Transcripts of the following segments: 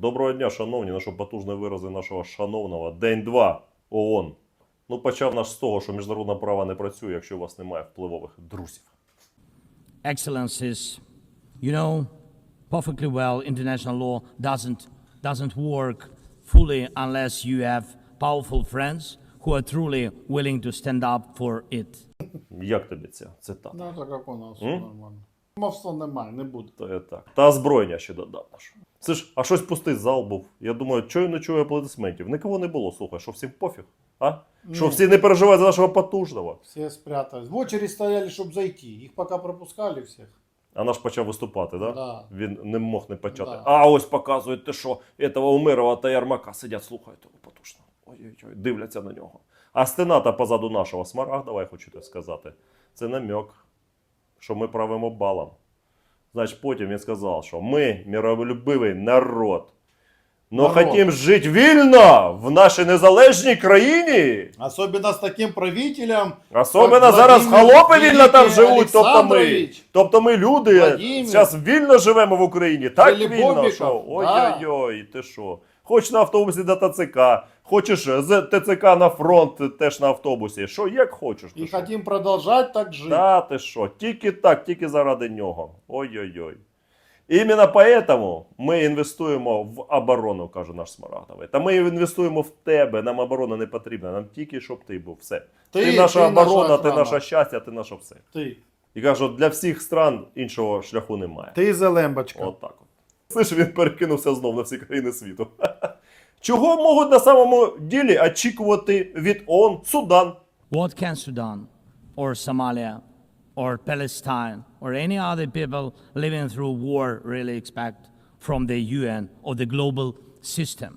Доброго дня, шановні, наші потужні вирази нашого шановного День 2 ООН. Ну, почав наш з того, що міжнародне право не працює, якщо у вас немає впливових друзів. Excellencies, you know perfectly well international law doesn't doesn't work fully unless you have powerful friends who are truly willing to stand up for it. Як тобі ця цитата? Ну, так як у нас все нормально. Мовства немає, не буде. То є так. Та озброєння ще додав наш. Це ж, а щось пустий зал був. Я думаю, чого не чую аплодисментів. Нікого не було, слухай, що всім пофіг? А? Що всі не переживають за нашого потужного. Все спрятались. В очередь стояли, чтобы зайти. Их пока пропускали всех. А наш почав виступати, да? Да. Він не мог не почати. Да. А ось показують те, що этого Умирова та Ярмака сидять, слухають того потужно. Ой-ой-ой, дивляться на нього. А стената позаду нашого Смарагдова, я хочу те сказати, це намек, що ми правимо балом. Значить, потім він сказав, що ми миролюбивий народ. Но Народ. хотім жити вільно в нашій незалежній країні. Особенно с таким правителем. Особливо Як зараз Владимир холопи вільно там Великий живуть, тобто ми. Олександрович. Тобто ми люди Владимир. зараз вільно живемо в Україні. Так вільно, що да. ой-ой-ой, ти що? Хоч на автобусі до ТЦК, хочеш з ТЦК на фронт, теж на автобусі. Що як хочеш? Ти И що? хотим продолжать так жить. Та ти що? Тільки так, тільки заради нього. Ой-ой-ой. Іменно поэтому ми інвестуємо в оборону, каже наш Смарагдовий. Та ми інвестуємо в тебе. Нам оборона не потрібна. Нам тільки щоб ти був. Все. Ти, Ти- наша ти наша оборона, ти охрана. наше щастя, ти наше все. Ты. І каже, для всіх стран іншого шляху немає. Ты Зелембочка. От так от. Слиш, він перекинувся знов на всі країни світу. Чого можуть на самому ділі очікувати від ООН Судан? What can Sudan or Somalia or Palestine or any other people living through war really expect from the UN or the global system?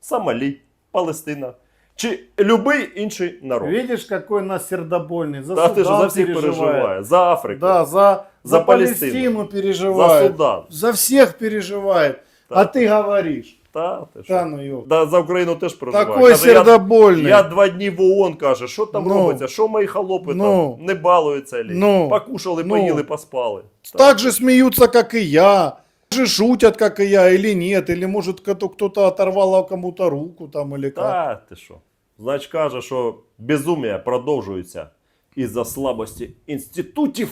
Сомалі, Палестина чи любий інший народ? Видишь, какой нас сердобольный. За Та ти ж за всіх переживает. переживає, за Африку, Да, за, За за, Палестину. Палестину за. Судан. За всех переживает. А ты говоришь. Та, ти що? Та ну йо. Да, за Україну теж переживає. Такой Каже, я, я два дні в ООН каже, що там Ну. робиться, що мої холопи Ну. там не балуються лі. Ну. Покушали, Ну. поїли, поспали. Так же смеются, как и я. Так же шутят, как и я, или нет. Или может кто- кто-то оторвал кому-то руку там или как. Та ти що? Значить каже, що безумія продовжується із-за слабості інститутів.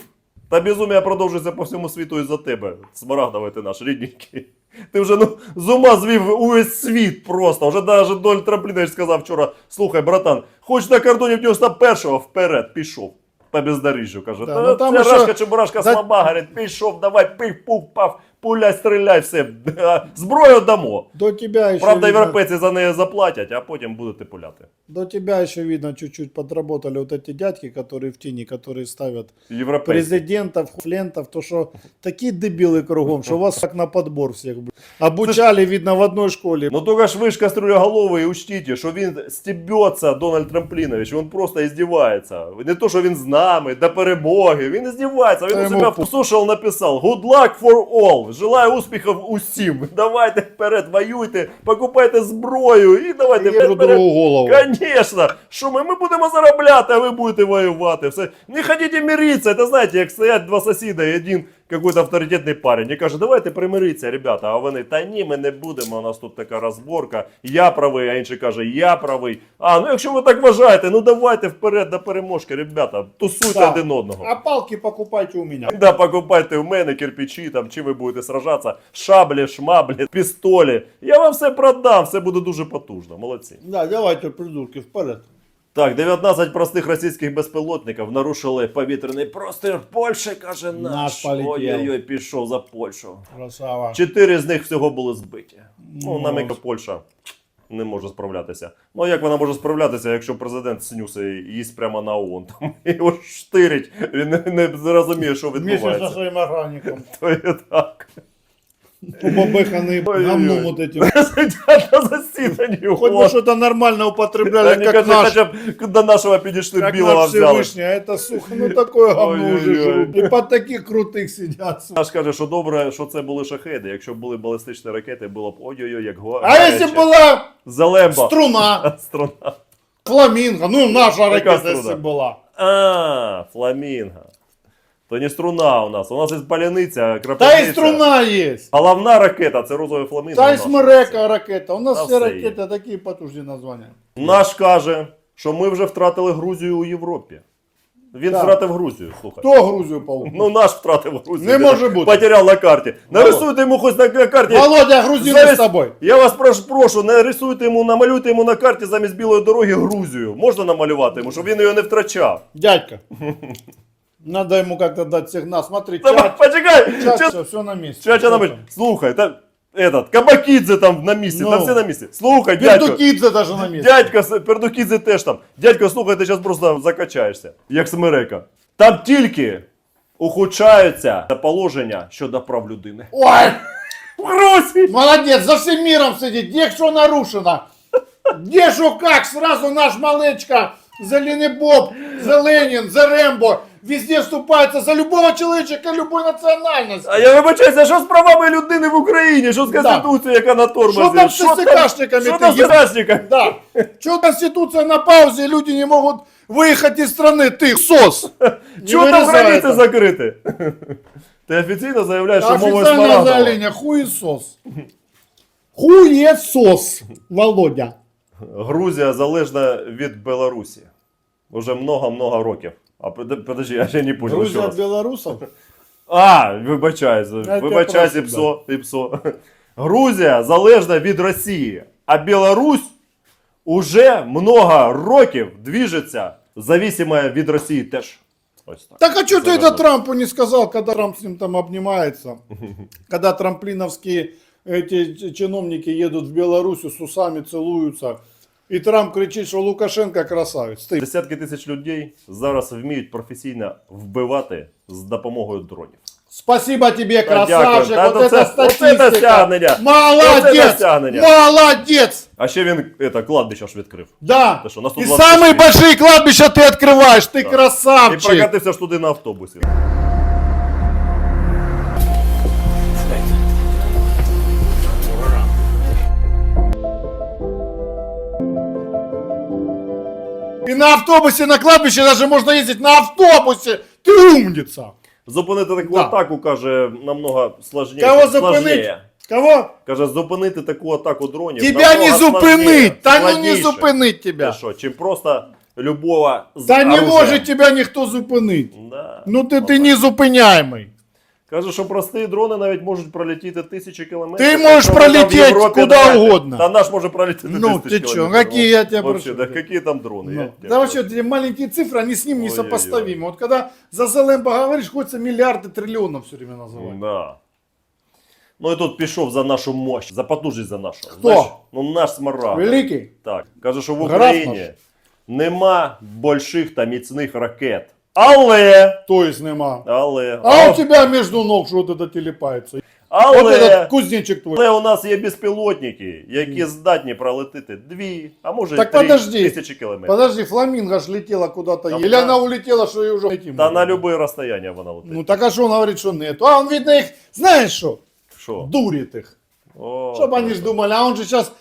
Та безумія продовжується по всьому світу із-за тебе. Смарагдовий ти наш рідненький. Ти вже ну, з ума звів увесь світ просто. Вже навіть Дональд Трамплінович сказав вчора: слухай, братан, хоч на кордоні 91-го вперед пішов. По бездоріжжю, каже, Да, та ну там ще- рашка чебурашка Да- слаба, говорить, пішов, давай, пив, пух, пав, пуляй, стріляй, все. Зброю дамо. До тебя еще Правда, видно, європейці за неї заплатять, а потім будете пуляти. до тебя еще видно чуть-чуть подработали вот эти дядьки, которые в тени, которые ставят Європейці. президентов, флентов, то что такие дебилы кругом, что вас так на подбор всех блин. обучали, видно, в одной школе. Ну только ж ви ж кастрюляголовий і учтите, що він стебеться, Дональд Трамплінович, він просто издевается. Не то, що він з нами, до перемоги, він издевается. Він Та у йому себе пу- в сошел написав «Good luck for all», желаю успіхів усім. Давайте вперед, воюйте, покупайте зброю і давайте друг вперед. голову. Конечно, що ми, ми будемо заробляти, а ви будете воювати. Все. Не хотите мириться. Это знаете, як стоять два сусіда і один какой-то авторитетний парень і каже, давайте примиритися, ребята. А вони, та ні, ми не будемо, у нас тут така розборка. Я правий, а інший каже, я правий. А, ну якщо ви так вважаєте, ну давайте вперед до переможки, ребята. Тусуйте Да. один одного. А палки покупайте у меня. Да, покупайте у мене кирпичі, там, чи ви будете сражатися, шаблі, шмаблі, пістолі. Я вам все продам, все буде дуже потужно. Молодці. Да, давайте, придурки, вперед. Так, 19 простих російських безпілотників нарушили повітряний простір Польщі, каже наш. Наш полетів. Ой-ой-ой, пішов за Польщу. Красава. Чотири з них всього були збиті. Ну, Ну, нам Польща не може справлятися. Ну, а як вона може справлятися, якщо президент снюса їсть прямо на ООН? Там його штирить, він не, не розуміє, що со відбувається. своим охранником. То є так Побабыханный Ой-ой-ой. говном вот этим. Сидять на засіданні. Хоть бы ООН. что-то нормально употребляли, Они, как каже, наш. хоча б до нашого підійшли, Как білого наш взяли. Всевышний, а это сухо, ну такое говно Ой-ой-ой. уже жрут. И под таких крутых сидят. сука. Наш каже, що добре, що це були шахеди. Якщо б були балістичні ракети, було б ой-ой-ой, як го. А если была Залемба. струна, Струна. фламинго, ну наша Какая ракета струна? если была. А, фламінго. То не струна у нас. У нас є паляниця, Та крапивниця. і струна є. Головна ракета це розовий фламінго. Та й смерека ракета. У нас Та всі все ракети такі потужні названня. Наш каже, що ми вже втратили Грузію у Європі. Він Так. втратив Грузію, слухай. Хто Грузію паук? Ну наш втратив Грузію. Не може бути. Потеряв на карті. Нарисуйте йому хоч на на карті. Володя, грузини Замість- з тобою. Я вас прошу, прошу, нарисуйте йому, намалюйте йому на карті замість білої дороги Грузію. Можна намалювати йому, щоб він її не втрачав. Дядька. Надо ему как-то дать сигнал. Смотри, Та, чат, почекай! чат, Ча- все, все на месте. Ча, ча, Что на там? мить. Слухай, та, этот, Кабакідзе там на місці, Ну. там всі на місці. Слухай, дядько. Пердукидзе даже на месте. Дядько, с- Пердукідзе теж там. Дядько, слухай, ти зараз просто закачаєшся, як смерека. Там тільки ухудшаються положення щодо прав людини. Ой, В Грузії! молодец, за всем миром сидит. Где что нарушено? Где что как? Сразу наш малечка, Зеленый Боб, за Ленин, за Рэмбо. Везде вступается за любого человечка любой национальности. А я вибачаюся, а що з правами людини в Україні? Що з Да. Конституцією, яка на тормозі? Що там з ЦКшниками Що ти там з їб- ЦКшниками? Да. Что Конституция на паузе, люди не могут выехать из страны, ты сос. Не Чого там вырезай границі это. закриті? Ти офіційно заявляєш, що мовою Официальное Смарагдова. заявление, хуесос. Хуесос, Володя. Грузія залежна від Білорусі. Уже много-много років. А под- подожди, я ще не понял. Грузия що от белорусов? А, вибачайся, Я вибачайся, тебе псо, і псо. Грузія залежна від Росії, а Білорусь уже много років двіжиться, зависима від Росії теж. Ось так. Так а что ты Зараза. это Трампу не сказал, когда Трамп с ним там обнимается? Когда трамплиновские эти ч- чиновники едут в Белоруссию с усами целуются. И Трамп кричит, что Лукашенко красавец. Ты. Десятки тисяч людей зараз вміють професійно вбивати з допомогою дронів. Спасибо тебе, Та красавчик. дякую. Та вот це- это оце статистика. досягнення. Оце Молодец. досягнення. Молодец. А ще він это, кладбище ж відкрив. Да. Ты что, на И 126? самые большие кладбища ты открываешь. Ты І красавчик. прокатився ж туди на автобусі. И на автобусе на кладбище даже можно ездить на автобусе. Ты умница. Зупинити таку Да. атаку, каже, намного сложніше. Кого зупинить? Кого? Каже, зупинити таку атаку дронів. Тебя не намного зупинить. Та ну не складніше. зупинить Ти тебя. що, чим просто любого з Та не оружия. може тебе ніхто зупинити. Да. Ну ти, ти незупиняємий. Каже, що прості дрони навіть можуть пролетіти тисячі кілометрів. Ти можеш Якщо вони там в пролетіти Європі куди знаєте, угодно. Та наш може пролетіти Ну, тисячі ти чо, кілометрів. які я тебе Вообще, прошу. да, які там дрони? я Ну. тебе Да вообще, прошу. эти маленькие цифры, они с ним Ой-ой-ой. несопоставимы. Вот когда за Зелемба говоришь, хочется миллиарды триллионов все время называть. Да. Ну і тут пішов за нашу мощь, за потужність за нашу. Хто? ну наш смарагд. Великий. Так, каже, що в Граф Україні наш. нема больших та міцних ракет. Але, То есть нема. але, А у тебя между ног что-то это телепается. але, Вот этот кузнечик твой. але у нас є безпілотники, які здатні пролетити дві, а може Так три подожди. тисячі кілометрів. Подожди, фламинго ж летела куда-то. Да Или да. она улетела, что ее уже найти Та можно. на будь-яке розстояння вона летить. Ну так а что он говорит, что нету? А он, видно, их, знаешь что, Що? дурит их. О, Чтобы они ж думали, а он же сейчас,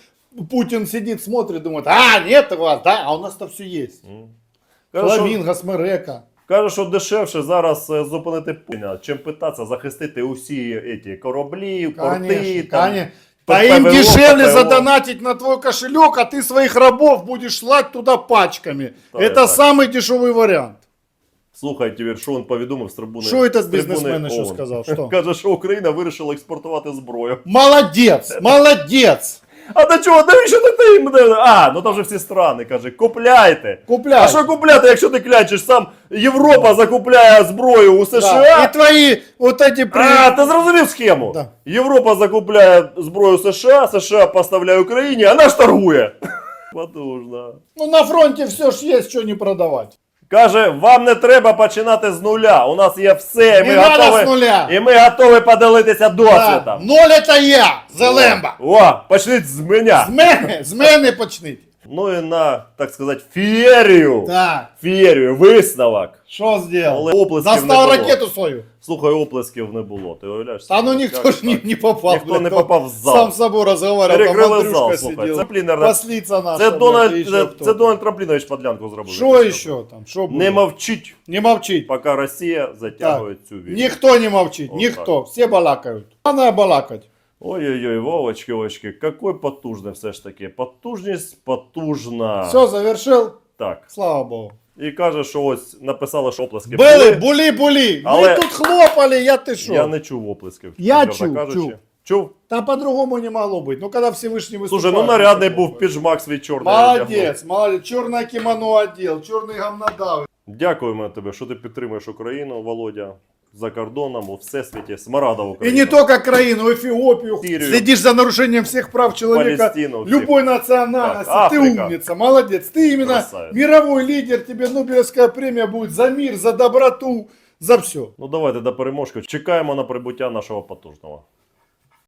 Путин сидит, смотрит, думает, а, нет у вас, да, а у нас-то все есть. Каже, що, Фламинго, смерека. каже, що дешевше зараз е, зупинити Путіна, чим питатися захистити усі еті, кораблі, порти. Конечно, там, конечно. ППВО, А им дешевле ППО. задонатить на твой кошелек, а ты своих рабов будешь слать туда пачками. Да, это я так. самый дешевый вариант. Слухай, Тівер, що він повідомив з трибуни. Що этот з трибуни бізнесмен ще ООН. сказав? Що? Каже, що Україна вирішила експортувати зброю. Молодец, молодец. А до чого? Навіщо ти ти їм? не- А, ну там же всі страни, каже, купляйте. Купляй. А що купляти, якщо ти клянчиш? Сам Європа закупляє зброю у. США. И твои вот эти... при- А, ти зрозумів схему? Да. Європа закупляє зброю США, США поставляє Україні, а наш торгує. Потужно. Ну на фронте все ж есть, что не продавать. Каже, вам не треба починати з нуля. У нас є все, і Не ми надо готові, з нуля. і ми готові поділитися Да. досвідом. Ноль это я, Зелемба. О, почніть з мене. З мене, з мене почніть. Ну і на, так сказати, феєрію. Так, Феєрію, висновок. що зробив? Але оплесків не було. ракету свою. Слухай, оплесків не було. Ти уявляєш? Та ну ніхто ж не, не попав. Ніхто не попав в зал. Сам з собою розговорював, там Перекрили Андрюшка зал, слухай. сидів. Це, блін, наверно, Посліця наша. це, блядь, Дональд, ще це, хто. це Дональд Трамплінович подлянку зробив. Що ще там. Що Не мовчить, Не мовчить. поки Росія затягує цю війну. Ніхто не мовчить, Вот ніхто. Всі балакають. Треба балакати. Ой-ой-ой, Вовочки, Вовочки, какой потужний все ж таки. Потужність потужна. Все, завершив. Так. Слава Богу. І каже, що ось написали, що оплески Били, булі, булі. Але- Ми тут хлопали, я ти що? Я не чув оплесків. Я чув, кажучи. чув. Чув? Та по-другому не могло бути. Ну, коли Всевишній виступає. Слушай, ну нарядний був піджмак свій чорний. одягнув. Молодець, молодець. Чорне кімоно одел, чорний гамнодав. Дякуємо тобі, що ти підтримуєш Україну, Володя, за кордоном, у всесвіті. Смарагдова И Україна. не только Украину, Эфиопию. Сирию. Следишь за нарушением всех прав человека. Палестину, всех. Любой национальности. Так, ты Африка. умница, молодец. Ты именно Красавец. мировой лидер. Тебе Нобелевская премия будет за мир, за доброту, за все. Ну давайте до переможки. Чекаємо на прибуття нашого потужного.